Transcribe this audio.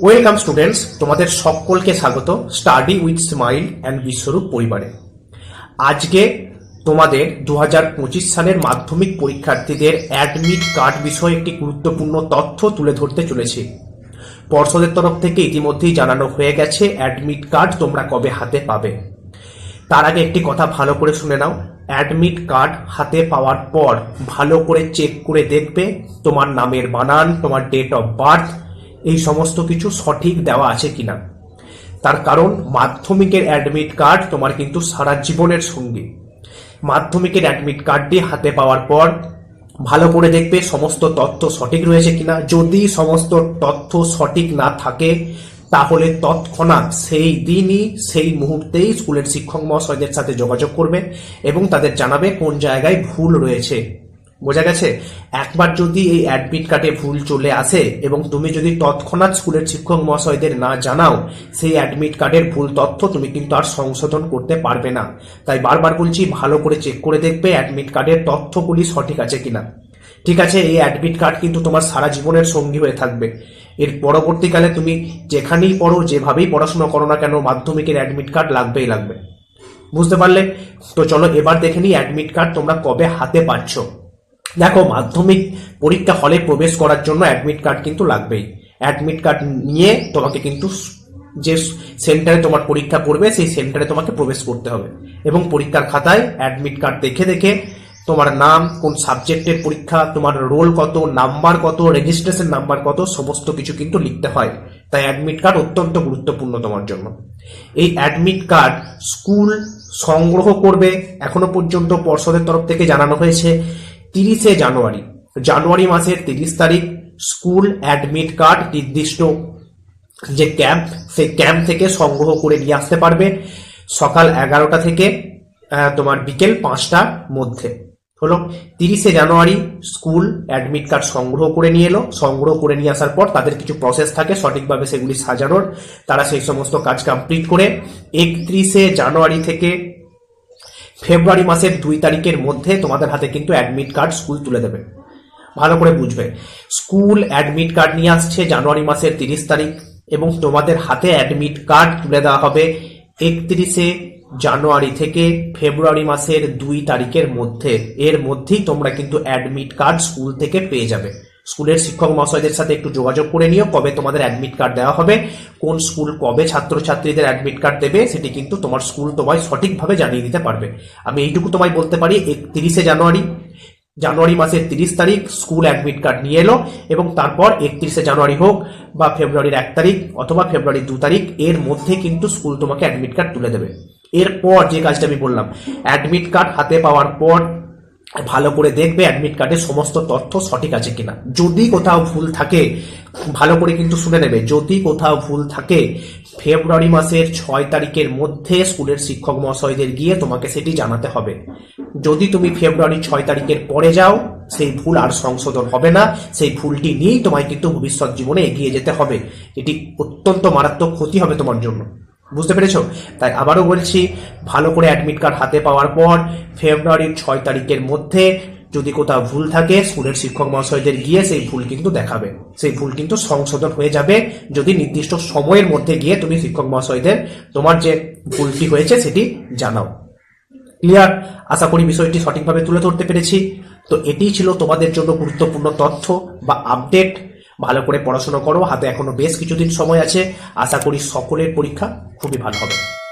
Welcome students তোমাদের সকলকে স্বাগত। Study with smile and Biswarup পরিবারে। আজকে তোমাদের দু হাজার পঁচিশ সালের মাধ্যমিক পরীক্ষার্থীদের অ্যাডমিট কার্ড বিষয়ে একটি গুরুত্বপূর্ণ তথ্য তুলে ধরতে চলেছি। পর্ষদের তরফ থেকে ইতিমধ্যেই জানানো হয়ে গেছে অ্যাডমিট কার্ড তোমরা কবে হাতে পাবে। তার আগে একটি কথা ভালো করে শুনে নাও। অ্যাডমিট কার্ড হাতে পাওয়ার পর ভালো করে চেক করে দেখবে তোমার নামের বানান, তোমার ডেট অফ বার্থ এই সমস্ত কিছু সঠিক দেওয়া আছে কিনা? তার কারণ, মাধ্যমিকের অ্যাডমিট কার্ড তোমার কিন্তু সারা জীবনের সঙ্গী। মাধ্যমিকের অ্যাডমিট কার্ডটি হাতে পাওয়ার পর ভালো করে দেখবে সমস্ত তথ্য সঠিক রয়েছে কিনা। যদি সমস্ত তথ্য সঠিক না থাকে, তাহলে তৎক্ষণাৎ সেই দিনই, সেই মুহূর্তেই স্কুলের শিক্ষক মহাশয়দের সাথে যোগাযোগ করবে এবং তাদের জানাবে কোন জায়গায় ভুল রয়েছে। বোঝা গেছে? একবার যদি এই অ্যাডমিট কার্ডে ভুল চলে আসে এবং তুমি যদি তৎক্ষণাৎ স্কুলের শিক্ষক মহাশয়দের না জানাও, সেই অ্যাডমিট কার্ডের ভুল তথ্য তুমি কিন্তু আর সংশোধন করতে পারবে না। তাই বারবার বলছি, ভালো করে চেক করে দেখবে অ্যাডমিট কার্ডের তথ্যগুলি সঠিক আছে কিনা। ঠিক আছে, এই অ্যাডমিট কার্ড কিন্তু তোমার সারা জীবনের সঙ্গী হয়ে থাকবে। এর পরবর্তীকালে তুমি যেখানেই পড়ো, যেভাবেই পড়াশোনা করো না কেন, মাধ্যমিকের অ্যাডমিট কার্ড লাগবেই লাগবে। বুঝতে পারলে? তো চলো এবার দেখে নিই অ্যাডমিট কার্ড তোমরা কবে হাতে পাচ্ছ। দেখো, মাধ্যমিক পরীক্ষা হলে প্রবেশ করার জন্য অ্যাডমিট কার্ড কিন্তু লাগবেই। অ্যাডমিট কার্ড নিয়ে তোমাকে কিন্তু যে সেন্টারে তোমার পরীক্ষা পড়বে, সেই সেন্টারে তোমাকে প্রবেশ করতে হবে। এবং পরীক্ষার খাতায় অ্যাডমিট কার্ড দেখে দেখে তোমার নাম, কোন সাবজেক্টের পরীক্ষা, তোমার রোল কত নাম্বার কত রেজিস্ট্রেশন নাম্বার কত, সমস্ত কিছু কিন্তু লিখতে হয়। তাই অ্যাডমিট কার্ড অত্যন্ত গুরুত্বপূর্ণ তোমার জন্য। এই অ্যাডমিট কার্ড স্কুল সংগ্রহ করবে, এখনও পর্যন্ত পর্ষদের তরফ থেকে জানানো হয়েছে। তিরিশে জানুয়ারি। জানুয়ারি মাসের তিরিশ তারিখ স্কুল অ্যাডমিট কার্ড নির্দিষ্ট যে ক্যাম্প সেই ক্যাম্প থেকে সংগ্রহ করে নিয়ে আসতে পারবে সকাল এগারোটা থেকে তোমার বিকেল পাঁচটার মধ্যে। হলো, তিরিশে জানুয়ারি স্কুল অ্যাডমিট কার্ড সংগ্রহ করে নিয়ে এলো। সংগ্রহ করে নিয়ে আসার পর তাদের কিছু প্রসেস থাকে, সঠিকভাবে সেগুলি সাজানোর। তারা সেই সমস্ত কাজ কমপ্লিট করে একত্রিশে জানুয়ারি থেকে ফেব্রুয়ারি মাসের দুই তারিখের মধ্যে তোমাদের হাতে কিন্তু অ্যাডমিট কার্ড স্কুল তুলে দেবে। ভালো করে বুঝবে। স্কুল অ্যাডমিট কার্ড নিয়ে আসছে জানুয়ারি মাসের তিরিশ তারিখ এবং তোমাদের হাতে অ্যাডমিট কার্ড তুলে দেওয়া হবে একত্রিশে জানুয়ারি থেকে ফেব্রুয়ারি মাসের দুই তারিখের মধ্যে। এর মধ্যেই তোমরা কিন্তু অ্যাডমিট কার্ড স্কুল থেকে পেয়ে যাবে। স্কুলের শিক্ষক মহাশয়দের সাথে একটু যোগাযোগ করে নিও, কবে তোমাদের অ্যাডমিট কার্ড দেওয়া হবে, কোন স্কুল কবে ছাত্রছাত্রীদের অ্যাডমিট কার্ড দেবে, সেটি কিন্তু তোমার স্কুল তোমায় সঠিকভাবে জানিয়ে দিতে পারবে। আমি এইটুকু তোমায় বলতে পারি, একত্রিশে জানুয়ারি জানুয়ারি মাসের তিরিশ তারিখ স্কুল অ্যাডমিট কার্ড নিয়ে এলো এবং তারপর একত্রিশে জানুয়ারি হোক বা ফেব্রুয়ারির এক তারিখ অথবা ফেব্রুয়ারির দু তারিখ, এর মধ্যে কিন্তু স্কুল তোমাকে অ্যাডমিট কার্ড তুলে দেবে। এরপর যে কাজটা আমি বললাম অ্যাডমিট কার্ড হাতে পাওয়ার পর ভালো করে দেখবে অ্যাডমিট কার্ডের সমস্ত তথ্য সঠিক আছে কিনা। যদি কোথাও ভুল থাকে, ভালো করে কিন্তু শুনে নেবে। যদি কোথাও ভুল থাকে, ফেব্রুয়ারি মাসের ছয় তারিখের মধ্যে স্কুলের শিক্ষক মহাশয়দের গিয়ে তোমাকে সেটি জানাতে হবে। যদি তুমি ফেব্রুয়ারি ছয় তারিখের পরে যাও, সেই ভুল আর সংশোধন হবে না। সেই ভুলটি নিয়েই তোমায় কিন্তু ভবিষ্যৎ জীবনে এগিয়ে যেতে হবে। এটি অত্যন্ত মারাত্মক ক্ষতি হবে তোমার জন্য। বুঝতে পেরেছ? তাই আবারও বলছি, ভালো করে অ্যাডমিট কার্ড হাতে পাওয়ার পর ফেব্রুয়ারির ছয় তারিখের মধ্যে যদি কোথাও ভুল থাকে, স্কুলের শিক্ষক মহাশয়দের গিয়ে সেই ভুল কিন্তু দেখাবে। সেই ভুল কিন্তু সংশোধন হয়ে যাবে। যদি নির্দিষ্ট সময়ের মধ্যে গিয়ে তুমি শিক্ষক মহাশয়দের তোমার যে ভুলটি হয়েছে সেটি জানাও। ক্লিয়ার আশা করি বিষয়টি সঠিকভাবে তুলে ধরতে পেরেছি। তো এটি ছিল তোমাদের জন্য গুরুত্বপূর্ণ তথ্য বা আপডেট ভালো করে পড়াশোনা করো। হাতে এখনও বেশ কিছুদিন সময় আছে। আশা করি সকলের পরীক্ষা খুবই ভালো হবে।